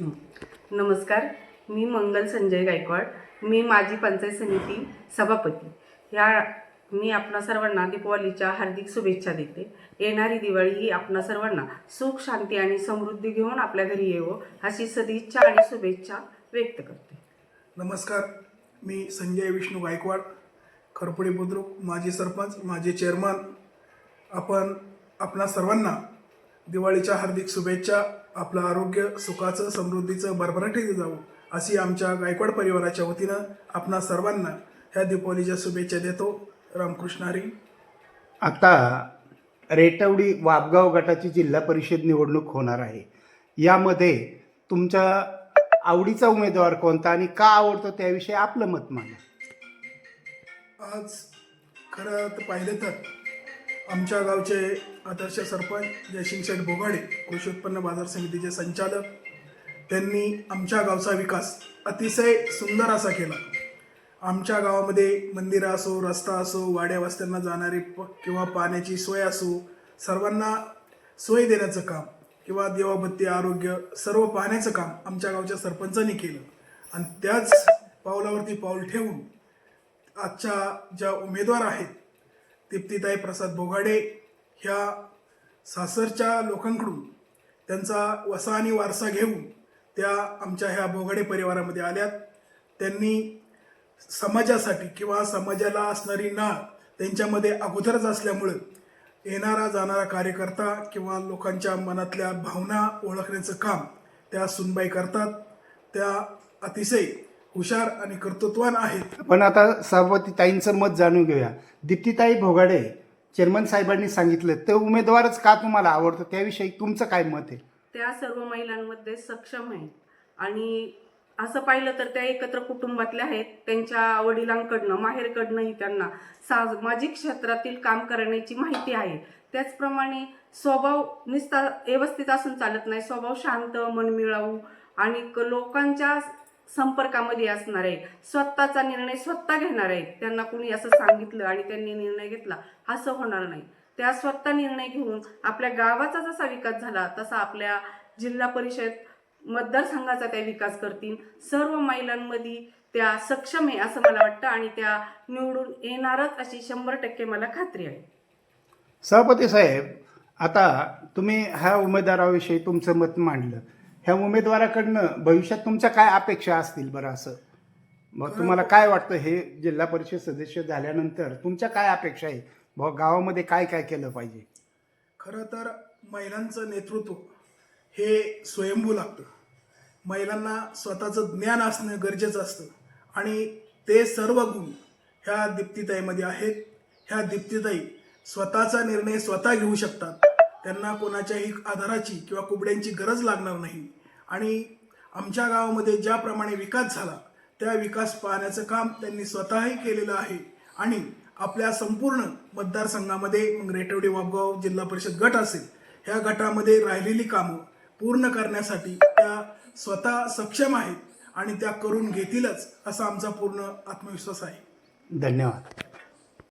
नमस्कार मी मंगल संजय गायकवाड. मी माजी पंचायत समिती सभापती. ह्या मी आपणा सर्वांना दीपावलीच्या हार्दिक शुभेच्छा देते. येणारी दिवाळी ही आपणा सर्वांना सुख शांती आणि समृद्धी घेऊन आपल्या घरी येवो अशी सदिच्छा आणि शुभेच्छा व्यक्त करते. नमस्कार मी संजय विष्णू गायकवाड खरपुडे बुद्रुक माजी सरपंच माजी चेअरमन. आपण आपणा सर्वांना दिवाळीच्या हार्दिक शुभेच्छा आपलं आरोग्य सुखाचं समृद्धीचं भरभराटीत जावं अशी आमच्या गायकवाड परिवाराच्या वतीनं आपणा सर्वांना ह्या दीपावलीच्या शुभेच्छा देतो. रामकृष्ण हरी. आता रेटवडी वापगाव गटाची जिल्हा परिषद निवडणूक होणार आहे. यामध्ये तुमच्या आवडीचा उमेदवार कोणता आणि का आवडतो त्याविषयी आपलं मत मांडा. आज खरं तर पाहिलं तर आमच्या गावचे आदर्श सरपंच जयसिंग शेठ बोगाडे कृषी उत्पन्न बाजार समितीचे संचालक त्यांनी आमच्या गावचा विकास अतिशय सुंदर असा केला. आमच्या गावामध्ये मंदिरं असो रस्ता असो वाड्या वस्त्यांना जाणारी प किंवा पाण्याची सोय असो सर्वांना सोय देण्याचं काम किंवा देवाबत्ती आरोग्य सर्व पाहण्याचं काम आमच्या गावच्या सरपंचांनी केलं. आणि त्याच पावलावरती पाऊल ठेवून आजच्या ज्या उमेदवार आहेत तिप्तीताई प्रसाद बोगाडे ह्या सासरच्या लोकांकडून त्यांचा वसा आणि वारसा घेऊन त्या आमच्या ह्या बोगाडे परिवारामध्ये आल्यात. त्यांनी समाजासाठी किंवा समाजाला असणारी नाळ त्यांच्यामध्ये अगोदरच असल्यामुळं येणारा जाणारा कार्यकर्ता किंवा लोकांच्या मनातल्या भावना ओळखण्याचं काम त्या सुनबाई करतात. त्या अतिशय हुशार आणि कर्तृत्वान आहेत. पण आता सभापती ताईंचं मत जाणून घेऊया. दीप्तीताई भोगाडे चेअरमन साहेबांनी सांगितलं ते उमेदवारच का तुम्हाला आवडतं? त्याविषयी तुमचं काय मत आहे? त्या सर्व महिलांमध्ये सक्षम आहेत. आणि असं पाहिलं तर त्या एकत्र कुटुंबातल्या आहेत. त्यांच्या वडिलांकडनं माहेरकडनंही त्यांना सामाजिक क्षेत्रातील काम करण्याची माहिती आहे. त्याचप्रमाणे स्वभाव निस्ता व्यवस्थित असून चालत नाही. स्वभाव शांत मनमिळावू आणि क- लोकांच्या संपर्कामध्ये असणार आहे स्वतःचा निर्णय स्वतः घेणार आहे त्यांना कुणी असं सांगितलं आणि त्यांनी निर्णय घेतला असं होणार नाही. त्या स्वतः निर्णय घेऊन आपल्या गावाचा जसा विकास झाला तसा आपल्या जिल्हा परिषद मतदारसंघाचा त्या विकास करतील. सर्व महिलांमध्ये त्या सक्षम आहे असं मला वाटतं आणि त्या निवडून येणारच अशी शंभर टक्के मला खात्री आहे. सभापती साहेब आता तुम्ही ह्या उमेदवाराविषयी तुमचं मत मांडलं. ह्या उमेदवाराकडनं भविष्यात तुमच्या काय अपेक्षा असतील बरं असं? मग तुम्हाला काय वाटतं हे जिल्हा परिषद सदस्य झाल्यानंतर तुमच्या काय अपेक्षा आहे? बुवा गावामध्ये काय काय केलं पाहिजे? खरं तर महिलांचं नेतृत्व हे स्वयंभू लागतं. महिलांना स्वतःचं ज्ञान असणं गरजेचं असतं. आणि ते सर्व गुण ह्या दीप्तीताईमध्ये आहेत. ह्या दीप्तीताई स्वतःचा निर्णय स्वतः घेऊ शकतात. त्यांना कोणाच्याही आधाराची किंवा कुबड्यांची गरज लागणार नाही. आणि आमच्या गावामध्ये ज्याप्रमाणे विकास झाला त्या विकास पाहण्याचं काम त्यांनी स्वतःही केलेलं आहे. आणि आपल्या संपूर्ण मतदारसंघामध्ये मग रेटवडे वाबगाव जिल्हा परिषद गट असेल ह्या गटामध्ये राहिलेली कामं पूर्ण करण्यासाठी त्या स्वतः सक्षम आहेत आणि त्या करून घेतीलच असा आमचा पूर्ण आत्मविश्वास आहे. धन्यवाद.